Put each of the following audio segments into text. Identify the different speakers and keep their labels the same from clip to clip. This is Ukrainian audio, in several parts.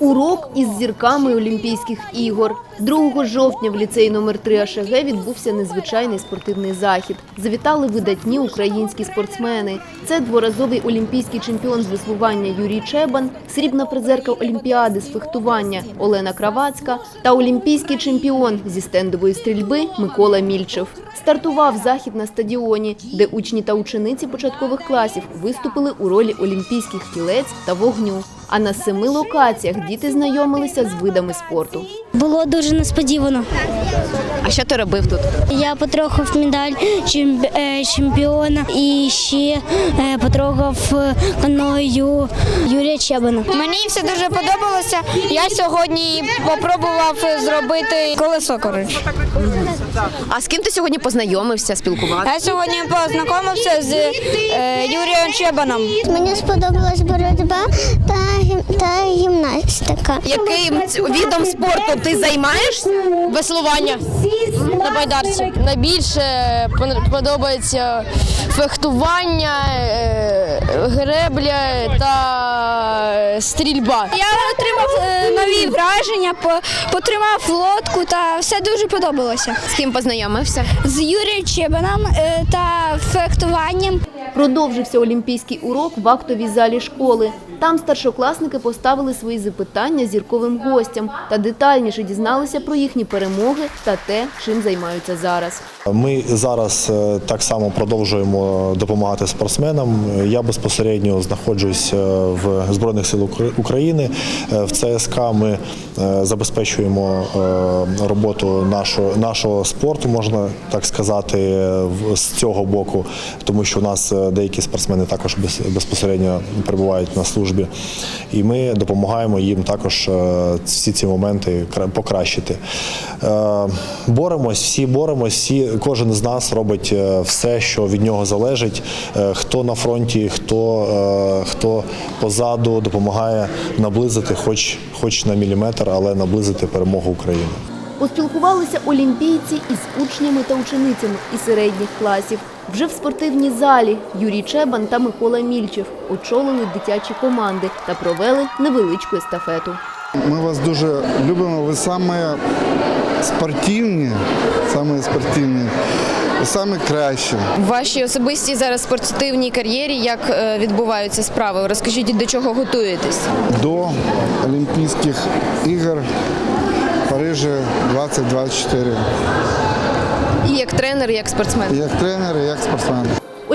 Speaker 1: Урок із зірками Олімпійських ігор. 2 жовтня в ліцеї номер 3 АШГ відбувся незвичайний спортивний захід. Завітали видатні українські спортсмени. Це дворазовий олімпійський чемпіон з веслування Юрій Чебан, срібна призерка Олімпіади з фехтування Олена Кравацька та олімпійський чемпіон зі стендової стрільби Микола Мільчев. Стартував захід на стадіоні, де учні та учениці початкових класів виступили у ролі олімпійських кілець та вогню. А на семи локаціях діти знайомилися з видами спорту.
Speaker 2: Було дуже несподівано.
Speaker 1: А що ти робив тут?
Speaker 2: Я потрохав медаль е, чемпіона і ще е, потрохав е, каною Юрія Чебана.
Speaker 3: Мені все дуже подобалося. Я сьогодні попробував зробити колесо. Коротше.
Speaker 1: А з ким ти сьогодні познайомився, спілкувався?
Speaker 3: Я сьогодні познайомився з е, Юрієм Чебаном.
Speaker 2: Мені сподобалась боротьба та, та гімнастика.
Speaker 1: Яким відом спорту ти займаєшся?
Speaker 4: Веслування на байдарці. Найбільше пон- подобається фехтування, е, гребля та стрільба.
Speaker 3: Я отримав е, нові враження, потримав лодку та все дуже подобалося.
Speaker 1: З ким познайомився?
Speaker 3: З Юрієм Чебаном е, та фехтуванням.
Speaker 1: Продовжився олімпійський урок в актовій залі школи. Там старшокласники поставили свої запитання зірковим гостям та детальніше дізналися про їхні перемоги та те, чим займаються зараз.
Speaker 5: Ми зараз е, так само продовжуємо допомагати спортсменам. Я безпосередньо знаходжусь е, в Збройних сил Укра- України. Е, В ЦСК ми забезпечуємо роботу нашого, нашого спорту, можна так сказати, з цього боку, тому що у нас деякі спортсмени також без- безпосередньо перебувають на службі, і ми допомагаємо їм також всі ці моменти кра- покращити. Боремось, всі боремось, всі, кожен з нас робить е, все, що від нього залежить. Е, Хто на фронті, хто, е, хто позаду допомагає наблизити, хоч, хоч на міліметр, але наблизити перемогу України.
Speaker 1: Поспілкувалися олімпійці із учнями та ученицями із середніх класів. Вже в спортивній залі Юрій Чебан та Микола Мільчев очолили дитячі команди та провели невеличку естафету.
Speaker 6: Ми вас дуже любимо. Ви саме спортивні, саме спортивні, саме кращі.
Speaker 4: В вашій особистій зараз спортивній кар'єрі як е, відбуваються справи? Розкажіть, до чого готуєтесь?
Speaker 6: До Олімпійських ігор в Парижі 2024.
Speaker 4: І як тренер, і як спортсмен?
Speaker 6: Як тренер, і як спортсмен.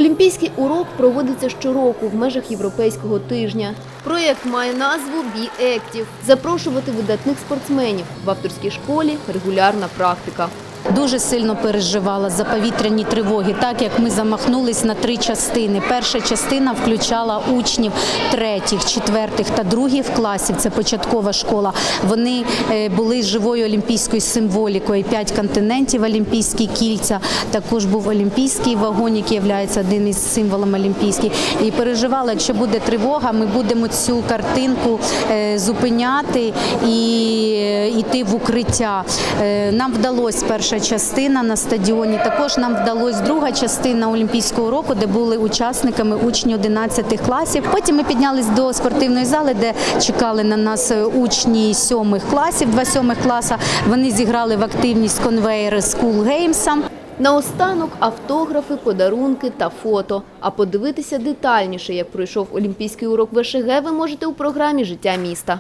Speaker 1: Олімпійський урок проводиться щороку в межах Європейського тижня. Проєкт має назву Бі-ектів. – запрошувати видатних спортсменів. В авторській школі регулярна практика.
Speaker 7: Дуже сильно переживала за повітряні тривоги, так як ми замахнулись на три частини. Перша частина включала учнів третіх, четвертих та других класів. Це початкова школа. Вони е, були живою олімпійською символікою. П'ять континентів олімпійські кільця. Також був олімпійський вагон, який є один із символом олімпійських. І переживала, якщо буде тривога, ми будемо цю картинку е, зупиняти і йти в укриття. Е, Нам вдалося перша частина на стадіоні. Також нам вдалося друга частина олімпійського року, де були учасниками учні 11 класів. Потім ми піднялись до спортивної зали, де чекали на нас е, учні сьомих класів, два сьомих класа. Вони зіграли в активність конвейери School Games.
Speaker 1: Наостанок автографи, подарунки та фото. А подивитися детальніше, як пройшов олімпійський урок ВШГ, ви можете у програмі «Життя міста».